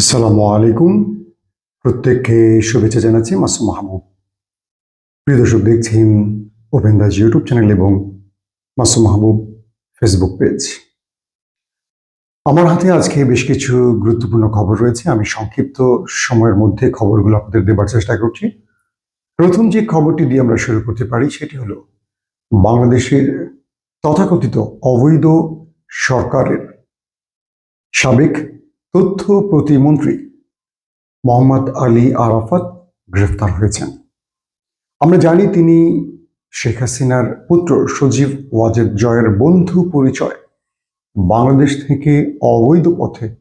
আসসালামু আলাইকুম। প্রত্যেককে শুভেচ্ছা জানাচ্ছি মাসুম মাহমুদ প্রিয় দর্শক, দেখছেন ওপেন দাস ইউটিউব চ্যানেল এবং মাসুম মাহবুব ফেসবুক পেজ। আমার হাতে আজকে বেশ কিছু গুরুত্বপূর্ণ খবর রয়েছে। আমি সংক্ষিপ্ত সময়ের মধ্যে খবরগুলো আপনাদের দেবার চেষ্টা করছি। প্রথম যে খবরটি দিয়ে আমরা শুরু করতে পারি, সেটি হলো, বাংলাদেশের তথাকথিত অবৈধ সরকারের সাবেক তথ্য প্রতিমন্ত্রী মোহাম্মদ আলী আরাফাত গ্রেফতার হয়েছেন। আমরা জানি তিনি শেখ হাসিনার পুত্র সজীব ওয়াজেদ জয়ের বন্ধু পরিচয়। বাংলাদেশ থেকে অবৈধ পথে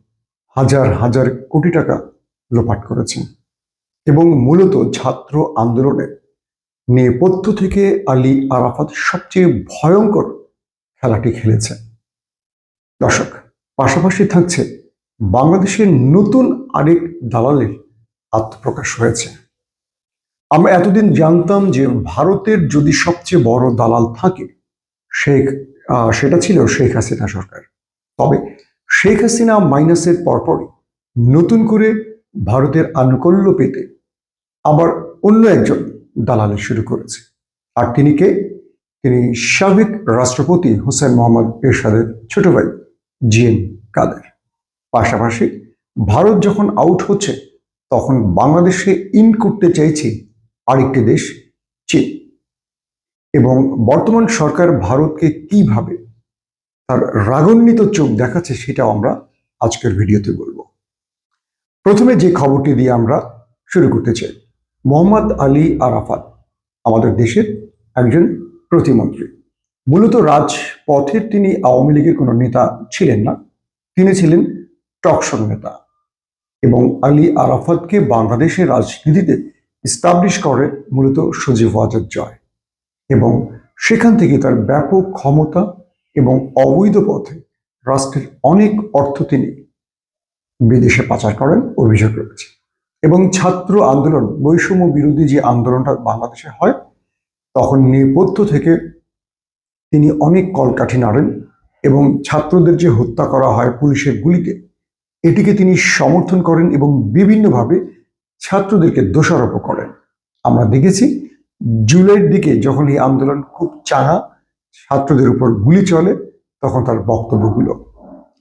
হাজার হাজার কোটি টাকা লোপাট করেছেন এবং মূলত ছাত্র আন্দোলনের নেপথ্য থেকে আলী আরাফাত সবচেয়ে ভয়ঙ্কর খেলাটি খেলেছে দর্শক, পাশাপাশি থাকছে বাংলাদেশের নতুন আরেক দালালের আত্মপ্রকাশ হয়েছে। আমরা এতদিন জানতাম যে ভারতের যদি সবচেয়ে বড় দালাল থাকে, শেখ সেটা ছিল শেখ হাসিনা সরকার। তবে শেখ হাসিনা মাইনাসের পরপরই নতুন করে ভারতের আনুকূল্য পেতে আবার অন্য একজন দালালি শুরু করেছে। আর তিনি কে? তিনি সাবেক রাষ্ট্রপতি হোসেন মোহাম্মদ এরশাদের ছোট ভাই জি এম কাদের। পাশাপাশি ভারত যখন আউট হচ্ছে, তখন বাংলাদেশে ইন করতে চাইছে আরেকটি দেশ, চীন। এবং বর্তমান সরকার ভারতকে কীভাবে তার রাগান্বিত চোখ দেখাচ্ছে সেটাও আমরা আজকের ভিডিওতে বলব। প্রথমে যে খবরটি দিয়ে আমরা শুরু করতে চাই, মোহাম্মদ আলী আরাফাত, আমাদের দেশের একজন প্রতিমন্ত্রী। মূলত রাজপথের তিনি আওয়ামী লীগের কোনো নেতা ছিলেন না, তিনি ছিলেন টকশন নেতা এবং আলী আরাফাতকে বাংলাদেশের রাজনীতিতে স্টাবলিশ করে মূলত সজীব ওয়াজেদ জয় এবং সেখান থেকে তার ব্যাপক ক্ষমতা এবং অবৈধ পথে রাষ্ট্রের অনেক অর্থ তিনি বিদেশে পাচার করেন অভিযোগ রয়েছে এবং ছাত্র আন্দোলন, বৈষম্য বিরোধী যে আন্দোলনটা বাংলাদেশে হয়, তখন নেপথ্য থেকে তিনি অনেক কলকাঠি নাড়েন এবং ছাত্রদের যে হত্যা করা হয় পুলিশের গুলিতে এটিকে তিনি সমর্থন করেন এবং বিভিন্নভাবে ছাত্রদেরকে দোষারোপ করেন। আমরা দেখেছি, জুলাইয়ের দিকে যখন এই আন্দোলন খুব চাঙা ছাত্রদের উপর গুলি চলে, তখন তার বক্তব্যগুলো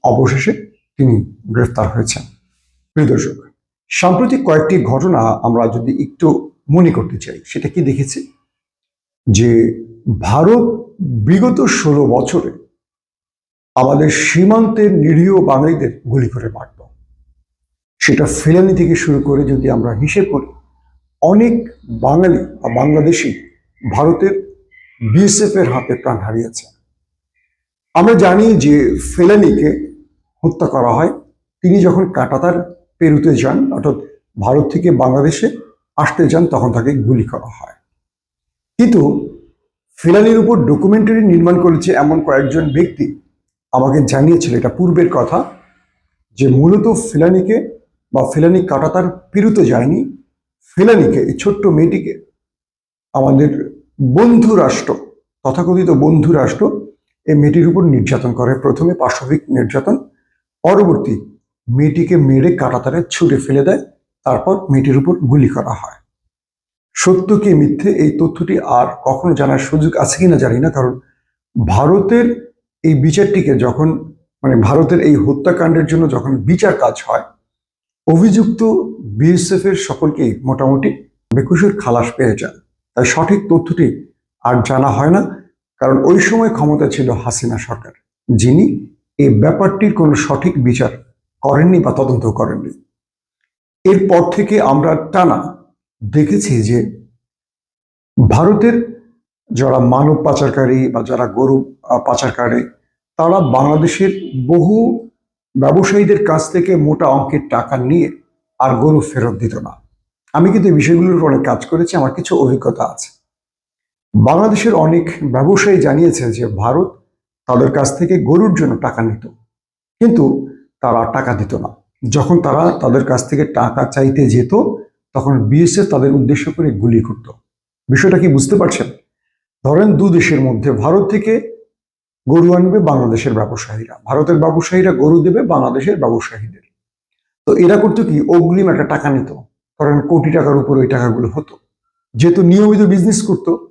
অবশেষে তিনি গ্রেফতার হয়েছেন। প্রিয় দর্শক, সাম্প্রতিক কয়েকটি ঘটনা আমরা যদি একটু মনে করতে চাই, সেটা কি দেখেছি? যে ভারত বিগত ষোলো বছরে আমাদের সীমান্তের নিরীহ বাঙালিদের গুলি করে মারত। সেটা ফেলানি থেকে শুরু করে যদি আমরা হিসেব করি, অনেক বাঙালি বা বাংলাদেশি ভারতের বিএসএফ এর হাতে প্রাণ হারিয়েছে। আমরা জানি যে ফেলানিকে হত্যা করা হয়। তিনি যখন কাটাতার, পেরুতে যান, অর্থাৎ ভারত থেকে বাংলাদেশে আসতে যান, তখন তাকে গুলি করা হয়। কিন্তু ফেলানির উপর ডকুমেন্টারি নির্মাণ করেছে এমন কয়েকজন ব্যক্তি আমাকে জানিয়েছিল, এটা পূর্বের কথা, যে মূলত ফেলানিকে বা ফেলানি কাটাতার পেরুতে যায়নি, ফেলানিকে, এই ছোট্ট মেয়েটিকে, আমাদের বন্ধু রাষ্ট্র, তথাকথিত বন্ধু রাষ্ট্র, এই মেয়েটির উপর নির্যাতন করে। প্রথমে পাশবিক নির্যাতন, পরবর্তী মেয়েটিকে মেরে কাটাতারে ছুঁড়ে ফেলে দেয়, তারপর মেয়েটির উপর গুলি করা হয়। সত্য কি মিথ্যে? এই তথ্যটি আর কখনো জানার সুযোগ আছে কিনা জানি না, কারণ ভারতের এই বিচারটিকে যখন মানে ভারতের এই হত্যাকাণ্ডের জন্য যখন বিচার কাজ হয়, অভিযুক্ত বিএসএফ এর সকলকেই মোটামুটি বেকুশের খালাস পেয়ে যান তাই সঠিক তথ্যটি আর জানা হয় না, কারণ ওই সময় ক্ষমতা ছিল হাসিনা সরকার, যিনি এই ব্যাপারটির কোনো সঠিক বিচার করেননি বা তদন্ত করেননি। এরপর থেকে আমরা টানা দেখেছি যে ভারতের যারা মানব পাচারকারী বা যারা গরু পাচারকারী তারা বাংলাদেশের বহু ব্যবসায়ীদের কাছ থেকে মোটা অঙ্কের টাকা নিয়ে আর গরু ফেরত দিত না। আমি কিন্তু এই বিষয়গুলোর উপর অনেক কাজ করেছি, আমার কিছু অভিজ্ঞতা আছে। বাংলাদেশের অনেক ব্যবসায়ী জানিয়েছে যে ভারত তাদের কাছ থেকে গরুর জন্য টাকা নিত, কিন্তু তারা টাকা দিত না। যখন তারা তাদের কাছ থেকে টাকা চাইতে যেত, তখন বিএসএফ তাদের উদ্দেশ্য করে গুলি করত। বিষয়টা কি বুঝতে পারছেন? ধরেন দু দেশের মধ্যে ভারত থেকে গরু আনবে বাংলাদেশের ব্যবসায়ীরা। ভারতের ব্যবসায়ীরা গরু দেবে বাংলাদেশের ব্যবসায়ীদের। তো এরা করতো কি? অগ্রিম একটা টাকা নিত। কারণ কোটি টাকার উপর ওই টাকাগুলো হতো। যেহেতু নিয়মিত বিজনেস করতো,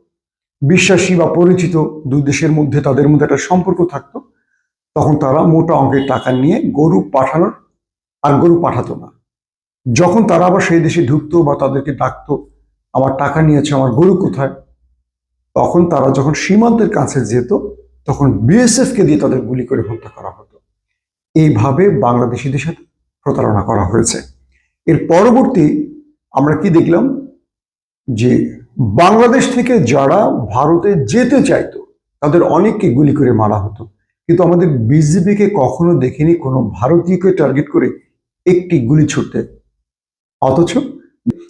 বিশ্বাসী বা পরিচিত দুই দেশের মধ্যে তাদের মধ্যে একটা সম্পর্ক থাকতো, তখন তারা মোটা অঙ্কের টাকা নিয়ে গরু পাঠানোর আর গরু পাঠাতো না। যখন তারা আবার সেই দেশে ঢুকতো বা তাদেরকে ডাকতো, আমার টাকা নিয়েছে আমার গরু কোথায়? তখন তারা যখন সীমান্তের কাছে যেত, তখন বিএসএফ কে দিয়ে তাদের গুলি করে হত্যা করা হতো। এইভাবে বাংলাদেশিদের সাথে প্রতারণা করা হয়েছে। এর পরবর্তী আমরা কি দেখলাম? যে বাংলাদেশ থেকে যারা ভারতে যেতে চাইতো, তাদের অনেককে গুলি করে মারা হতো। কিন্তু আমাদের বিজেপিকে কখনো দেখিনি কোনো ভারতীয়কে টার্গেট করে একটি গুলি ছুটতে অথচ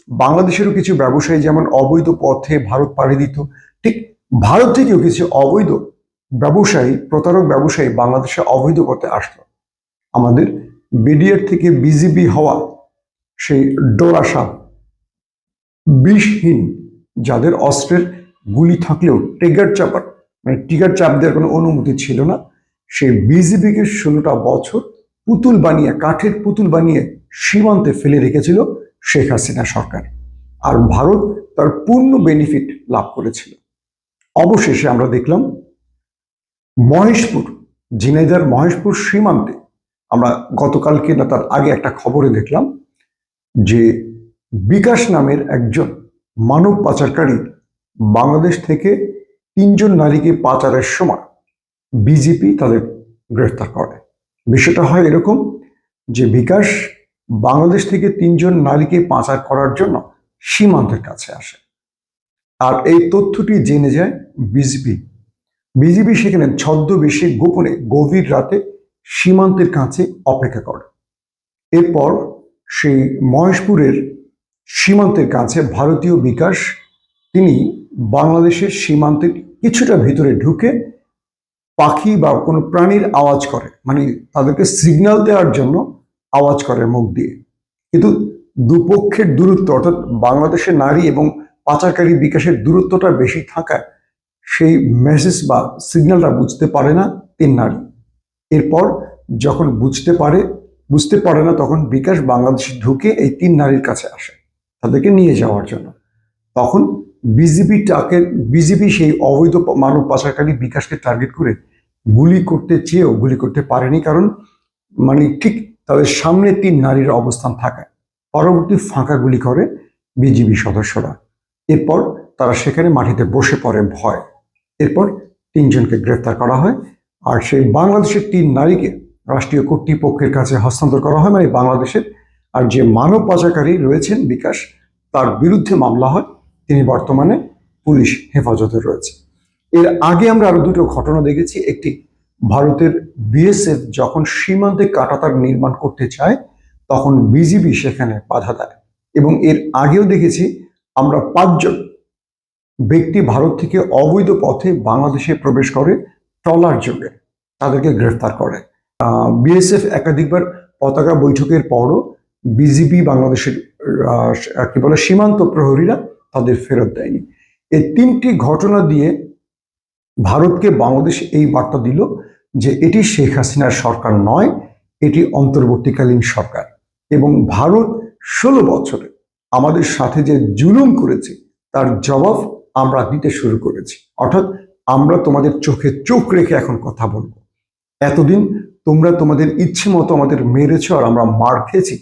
বাংলাদেশেরও কিছু ব্যবসায়ী যেমন অবৈধ পথে ভারত পাড়ি দিত ঠিক ভারত থেকেও কিছু অবৈধ ব্যবসায়ী, প্রতারক ব্যবসায়ী বাংলাদেশে অবৈধ পথে আসতো আমাদের বিডিআর থেকে বিজিবি হওয়া সেই ডোরা সাপ বিষহীন, যাদের অস্ত্রের গুলি থাকলেও ট্রিগার চাপার মানে ট্রিগার চাপ দেওয়ার কোনো অনুমতি ছিল না, সেই বিজিবিকে ষোলোটা বছর পুতুল বানিয়ে, কাঠের পুতুল বানিয়ে সীমান্তে ফেলে রেখেছিল শেখ হাসিনা সরকার। আর ভারত তার পূর্ণ বেনিফিট লাভ করেছিল। অবশেষে আমরা দেখলাম মহেশপুর ঝিনাইদার মহেশপুর সীমান্তে আমরা গতকালকে না তার আগে একটা খবরে দেখলাম যে বিকাশ নামের একজন মানব পাচারকারী বাংলাদেশ থেকে তিনজন নারীকে পাচারের সময় বিজেপি তাদের গ্রেফতার করে। বিষয়টা হয় এরকম যে বিকাশ বাংলাদেশ থেকে তিনজন নারীকে পাচার করার জন্য সীমান্তের কাছে আসে। আর এই তথ্যটি জেনে যায় বিজেপি। বিজেপি সেখানে ছদ্মবেশে গোপনে গভীর রাতে সীমান্তের কাছে অপেক্ষা করে। এরপর সেই মহেশপুরের সীমান্তের কাছে ভারতীয় বিকাশ, তিনি বাংলাদেশের সীমান্তের কিছুটা ভিতরে ঢুকে পাখি বা কোনো প্রাণীর আওয়াজ করে মানে তাদেরকে সিগন্যাল দেওয়ার জন্য আওয়াজ করে মুখ দিয়ে। কিন্তু দুপক্ষের দূরত্ব, অর্থাৎ বাংলাদেশের নারী এবং পাচারকারী বিকাশের দূরত্বটা বেশি থাকায় সেই মেসেজ বা সিগন্যালটা বুঝতে পারে না তিন নারী। এরপর যখন বুঝতে পারে বুঝতে পারে না তখন বিকাশ বাংলাদেশে ঢুকে এই তিন নারীর কাছে আসে, তাদেরকে নিয়ে যাওয়ার জন্য। তখন বিজেপি টাকে বিজেপি সেই অবৈধ মানব পাচারকারী বিকাশকে টার্গেট করে গুলি করতে চেয়েও গুলি করতে পারেনি কারণ মানে ঠিক তাদের সামনে তিন নারীর অবস্থান থাকায়। পরবর্তী ফাঁকা গুলি করে বিজিবি সদস্যরা। এরপর তারা সেখানে মাটিতে বসে পড়ে ভয়। এরপর তিনজনকে গ্রেফতার করা হয়। আর সেই বাংলাদেশের তিন নারীকে রাষ্ট্রীয় কর্তৃপক্ষের কাছে হস্তান্তর করা হয় মানে বাংলাদেশের। আর যে মানব পাচারকারী রয়েছেন বিকাশ, তার বিরুদ্ধে মামলা হয়। তিনি বর্তমানে পুলিশ হেফাজতে রয়েছে। এর আগে আমরা আরও দুটো ঘটনা দেখেছি। একটি ভারতের বিএসএফ যখন সীমান্তে কাটাতার নির্মাণ করতে চায়, তখন বিজিবি সেখানে বাধা দেয়। এবং এর আগেও দেখেছি, আমরা পাঁচজন ব্যক্তি ভারত থেকে অবৈধ পথে বাংলাদেশে প্রবেশ করে ট্রলার যোগে তাদেরকে গ্রেফতার করে। বিএসএফ একাধিকবার পতাকা বৈঠকের পরও বিজিবি বাংলাদেশের কি বলে, সীমান্ত প্রহরীরা তাদের ফেরত দেয়নি। এই তিনটি ঘটনা দিয়ে ভারতকে বাংলাদেশ এই বার্তা দিল যে এটি শেখ হাসিনার সরকার নয়, এটি অন্তর্বর্তীকালীন সরকার এবং ভারত ষোলো বছরে আমাদের সাথে যে জুলুম করেছে তার জবাব আমরা দিতে শুরু করেছি। অর্থাৎ আমরা তোমাদের চোখে চোখ রেখে এখন কথা বলব। এতদিন তোমরা তোমাদের ইচ্ছে মতো আমাদের মেরেছ আর আমরা মার খেয়েছি,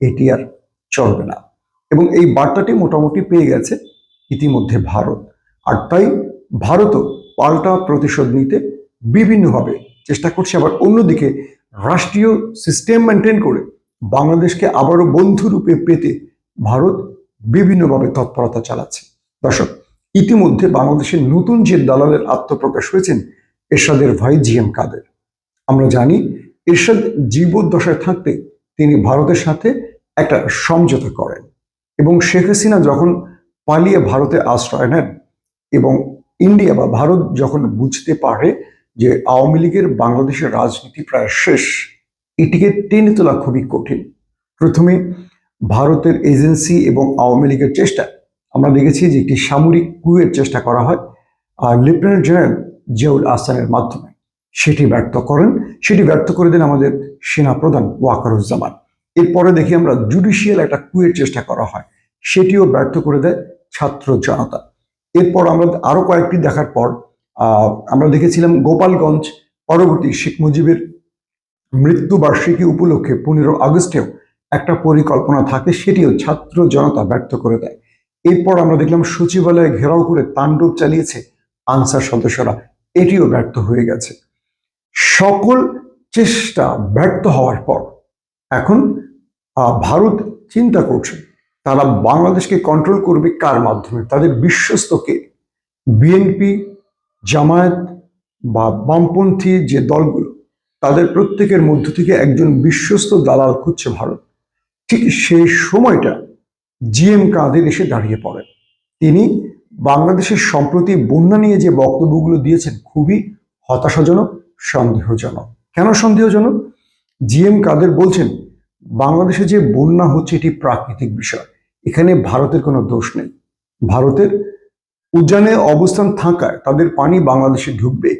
এটি আর চলবে না। এবং এই বার্তাটি মোটামুটি পেয়ে গেছে ইতিমধ্যে ভারত। আর তাই ভারতও পাল্টা প্রতিশোধ নিতে বিভিন্নভাবে চেষ্টা করছে। আবার অন্যদিকে রাষ্ট্রীয় সিস্টেম মেনটেন করে বাংলাদেশকে আবারও বন্ধুরূপে পেতে ভারত বিভিন্নভাবে তৎপরতা চালাচ্ছে। দর্শক ইতিমধ্যে বাংলাদেশের নতুন যে দালালের আত্মপ্রকাশ হয়েছেন, এরশাদের ভাই জি এম কাদের। আমরা জানি, এরশাদ জীবদ্দশায় থাকতে তিনি ভারতের সাথে একটা সমঝোতা করেন এবং শেখ হাসিনা যখন পালিয়ে ভারতে আশ্রয় নেন এবং ইন্ডিয়া বা ভারত যখন বুঝতে পারে যে আওয়ামী লীগের বাংলাদেশের রাজনীতি প্রায় শেষ, এটিকে টেনে তোলা খুবই কঠিন। প্রথমে ভারতের এজেন্সি এবং আওয়ামী লীগের চেষ্টা আমরা দেখেছি যে একটি সামরিক কুয়ের চেষ্টা করা হয়, আর লেফটেন্যান্ট জেনারেল জিয়াউল আহসানের মাধ্যমে। সেটি ব্যর্থ করেন। সেটি ব্যর্থ করে দেন আমাদের সেনাপ্রধান ওয়াকারুজ্জামান। এরপরে দেখি আমরা জুডিশিয়াল একটা কুয়ের চেষ্টা করা হয়। সেটিও ব্যর্থ করে দেয় ছাত্র জনতা। এরপর আমরা আরও কয়েকটি দেখার পর আমরা দেখেছিলাম গোপালগঞ্জ পরবর্তী শেখ মুজিবের মৃত্যুবার্ষিকী উপলক্ষে পনেরো আগস্টেও একটা পরিকল্পনা থাকে, সেটিও ছাত্র জনতা ব্যর্থ করে দেয়। এরপর আমরা দেখলাম সচিবালয়ে ঘেরাও করে তাণ্ডব চালিয়েছে আনসার সদস্যরা। এটিও ব্যর্থ হয়ে গেছে। সকল চেষ্টা ব্যর্থ হওয়ার পর এখন ভারত চিন্তা করছে, তারা বাংলাদেশকে কন্ট্রোল করবে কার মাধ্যমে? তাদের বিশ্বস্তকে বিএনপি জামায়াত বা বামপন্থী যে দলগুলো, তাদের প্রত্যেকের মধ্য থেকে একজন বিশ্বস্ত দালাল খুঁজছে ভারত। ঠিক সেই সময়টা জিএম কাদের এসে দাঁড়িয়ে পড়েন। তিনি বাংলাদেশের সম্প্রতি বন্যা নিয়ে যে বক্তব্যগুলো দিয়েছেন, খুবই হতাশাজনক, সন্দেহজনক। কেন সন্দেহজনক? জিএম কাদের বলছেন, বাংলাদেশে যে বন্যা হচ্ছে এটি প্রাকৃতিক বিষয়। এখানে ভারতের কোনো দোষ নেই। ভারতের উদ্যানে অবস্থান থাকায় তাদের পানি বাংলাদেশে ঢুকবে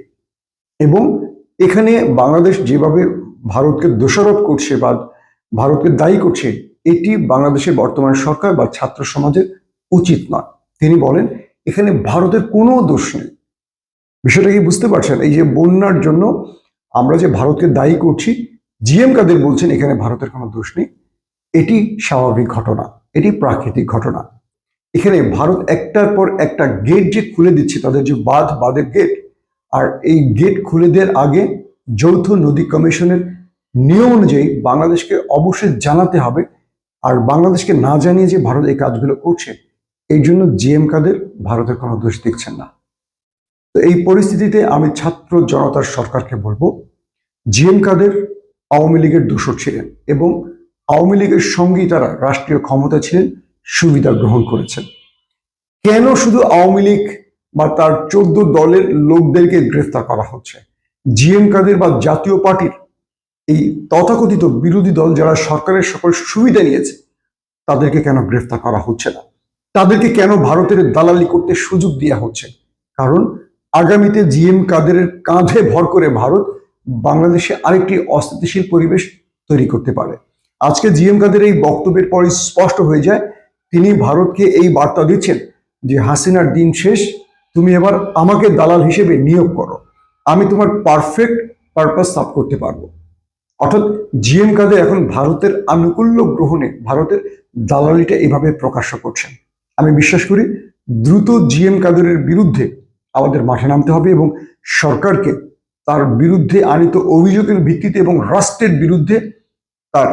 এবং এখানে বাংলাদেশ যেভাবে ভারতকে দোষারোপ করছে বা ভারতকে দায়ী করছে এটি বাংলাদেশের বর্তমান সরকার বা ছাত্র সমাজের উচিত নয়। তিনি বলেন, এখানে ভারতের কোনো দোষ নেই। বিষয়টা কি বুঝতে পারছেন? এই যে বন্যার জন্য আমরা যে ভারতকে দায়ী করছি জিএম কাদের বলছেন, এখানে ভারতের কোনো দোষ নেই। এটি স্বাভাবিক ঘটনা, এটি প্রাকৃতিক ঘটনা। এখানে ভারত একটার পর একটা গেট যে খুলে দিচ্ছে, তাদের যে বাঁধ, বাঁধের গেট, আর এই গেট খুলে দেওয়ার আগে যৌথ নদী কমিশনের নিয়ম অনুযায়ী বাংলাদেশকে অবশ্যই জানাতে হবে আর বাংলাদেশকে না জানিয়ে যে ভারত এই কাজগুলো করছে, এই জন্য জিএম কাদের ভারতের কোনো দোষ দেখছেন না। তো এই পরিস্থিতিতে আমি ছাত্র জনতার সরকারকে বলব, জিএম কাদের আওয়ামী লীগের দোষর ছিলেন এবং আওয়ামী লীগের সঙ্গেই তারা রাষ্ট্রীয় ক্ষমতা ছিলেন, সুবিধা গ্রহণ করেছেন। কেন শুধু আওয়ামী লীগ বা তার চোদ্দ দলের লোকদেরকে গ্রেফতার করা হচ্ছে? জিএম কাদের বা জাতীয় পার্টির এই তথাকথিত বিরোধী দল যারা সরকারের সকল সুবিধা নিয়েছে, তাদেরকে কেন গ্রেফতার করা হচ্ছে না? তাদেরকে কেন ভারতের দালালি করতে সুযোগ দেওয়া হচ্ছে? কারণ আগামীতে জিএম কাদেরের কাঁধে ভর করে ভারত বাংলাদেশে আরেকটি অস্থিতিশীল পরিবেশ তৈরি করতে পারে। আজকে জিএম কাদের এই বক্তব্যের পর স্পষ্ট হয়ে যায়, তিনি ভারতকে এই বার্তা দিচ্ছেন যে, হাসিনার দিন শেষ, তুমি এবার আমাকে দালাল হিসেবে নিয়োগ করো। আমি তোমার পারফেক্ট পারপাস সাফ করতে পারব। অর্থাৎ জিএম কাদের এখন ভারতের আনুকূল্য গ্রহণে ভারতের দালালিটা এভাবে প্রকাশ্য করছেন। আমি বিশ্বাস করি দ্রুত জিএম কাদেরের বিরুদ্ধে আমাদের মাঠে নামতে হবে এবং সরকারকে তার বিরুদ্ধে আনিত অভিযোগের ভিত্তিতে এবং রাষ্ট্রের বিরুদ্ধে তার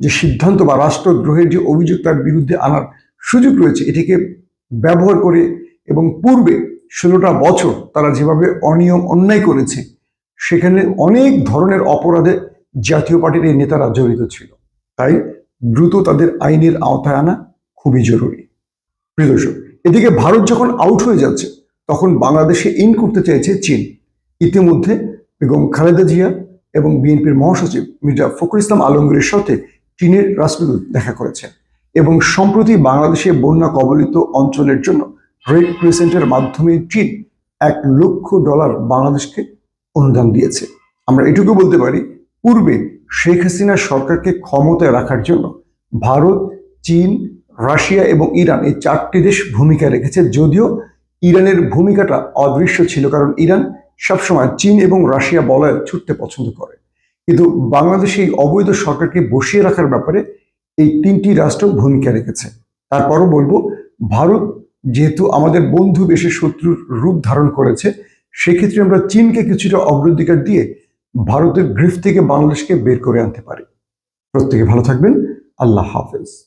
যে সিদ্ধান্ত বা রাষ্ট্রদ্রোহের যে অভিযোগ তার বিরুদ্ধে আনার সুযোগ রয়েছে, এটিকে ব্যবহার করে এবং পূর্বে ষোলোটা বছর তারা যেভাবে অনিয়ম, অন্যায় করেছে, সেখানে অনেক ধরনের অপরাধে জাতীয় পার্টির এই নেতারা জড়িত ছিল। তাই দ্রুত তাদের আইনের আওতায় আনা খুবই জরুরি। প্রিয় দর্শক, এদিকে ভারত যখন আউট হয়ে যাচ্ছে, তখন বাংলাদেশে ইন করতে চাইছে চীন। ইতিমধ্যে বেগম খালেদা জিয়া এবং বিএনপির মহাসচিব মির্জা ফখরুল ইসলাম আলমগীরের সাথে চীনের রাষ্ট্রদূত দেখা করেছেন এবং সম্প্রতি বাংলাদেশে বন্যা কবলিত অঞ্চলের জন্য রেড ক্রিসেন্টের মাধ্যমে চীন এক লক্ষ ডলার বাংলাদেশকে অনুদান দিয়েছে। আমরা এটুকু বলতে পারি পূর্বে শেখ হাসিনা সরকারকে ক্ষমতায় রাখার জন্য ভারত, চীন, রাশিয়া এবং ইরান এই চারটি দেশ ভূমিকা রেখেছে। যদিও ইরানের ভূমিকাটা অদৃশ্য ছিল, কারণ ইরান সবসময় চীন এবং রাশিয়া বলয়ে ছুটতে পছন্দ করে। কিন্তু বাংলাদেশে এই অবৈধ সরকারকে বসিয়ে রাখার ব্যাপারে এই তিনটি রাষ্ট্র ভূমিকা রেখেছে। তারপরও বলব, ভারত যেহেতু আমাদের বন্ধু বেশি শত্রুর রূপ ধারণ করেছে, সেক্ষেত্রে আমরা চীনকে কিছুটা অগ্রাধিকার দিয়ে ভারতের গ্রিফ থেকে বাংলাদেশকে বের করে আনতে পারে। প্রত্যেকে ভালো থাকবেন। আল্লাহ হাফেজ।